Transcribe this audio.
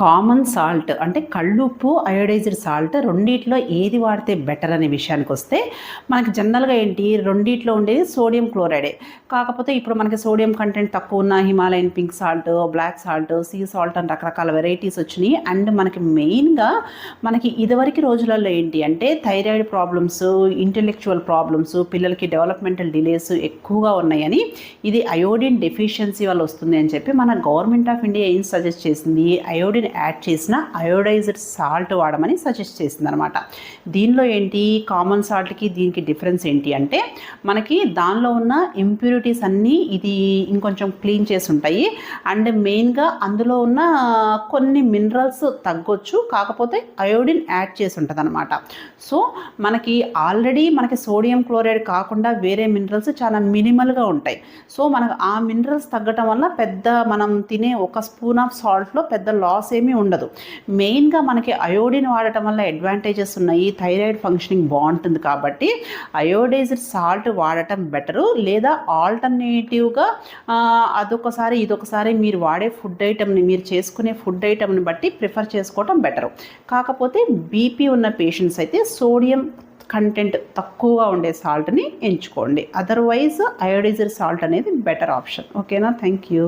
Common salt అంటే కళ్ళుప్పు iodised salt రెండిట్లో ఏది వాడితే బెటర్ అనే విషయానికి వస్తే మనకి జనరల్గా ఏంటి? రెండిట్లో ఉండేది సోడియం క్లోరైడే కాకపోతే ఇప్పుడు మనకి సోడియం కంటెంట్ తక్కువ ఉన్న Himalayan pink salt black salt sea salt అని రకరకాల వెరైటీస్ వచ్చినాయి. అండ్ మనకి మెయిన్గా మనకి ఇదివరకు రోజులలో ఏంటి అంటే థైరాయిడ్ ప్రాబ్లమ్స్ ఇంటెలెక్చువల్ ప్రాబ్లమ్స్ పిల్లలకి డెవలప్మెంటల్ డిలేస్ ఎక్కువగా ఉన్నాయని ఇది అయోడిన్ డెఫిషియన్సీ వల్ల వస్తుంది అని చెప్పి మన గవర్నమెంట్ ఆఫ్ ఇండియా ఏం సజెస్ట్ చేసింది? అయోడిన్ యాడ్ చేసిన అయోడైజ్డ్ సాల్ట్ వాడమని సజెస్ట్ చేసింది అనమాట దీనిలో ఏంటి? కామన్ సాల్ట్కి దీనికి డిఫరెన్స్ ఏంటి అంటే మనకి దానిలో ఉన్న ఇంప్యూరిటీస్ అన్నీ ఇది ఇంకొంచెం క్లీన్ చేసి ఉంటాయి. అండ్ మెయిన్గా అందులో ఉన్న కొన్ని మినరల్స్ తగ్గొచ్చు. కాకపోతే అయోడిన్ యాడ్ చేసి ఉంటుంది అనమాట సో మనకి ఆల్రెడీ మనకి సోడియం క్లోరైడ్ కాకుండా వేరే మినరల్స్ చాలా మినిమల్గా ఉంటాయి. సో మనకు ఆ మినరల్స్ తగ్గటం వల్ల పెద్ద మనం తినే ఒక స్పూన్ ఆఫ్ సాల్ట్లో పెద్ద లాస్ ఏమీ ఉండదు. మెయిన్గా మనకి అయోడిన్ వాడటం వల్ల అడ్వాంటేజెస్ ఉన్నాయి. థైరాయిడ్ ఫంక్షనింగ్ బాగుంటుంది కాబట్టి అయోడైజ్డ్ సాల్ట్ వాడటం బెటరు. లేదా ఆల్టర్నేటివ్గా అదొకసారి ఇదొకసారి మీరు వాడే ఫుడ్ ఐటమ్ని మీరు చేసుకునే ఫుడ్ ఐటమ్ని బట్టి ప్రిఫర్ చేసుకోవటం బెటరు. కాకపోతే బీపీ ఉన్న పేషెంట్స్ అయితే సోడియం కంటెంట్ తక్కువగా ఉండే సాల్ట్ని ఎంచుకోండి. అదర్వైజ్ అయోడైజర్ సాల్ట్ అనేది బెటర్ ఆప్షన్. ఓకేనా? Thank you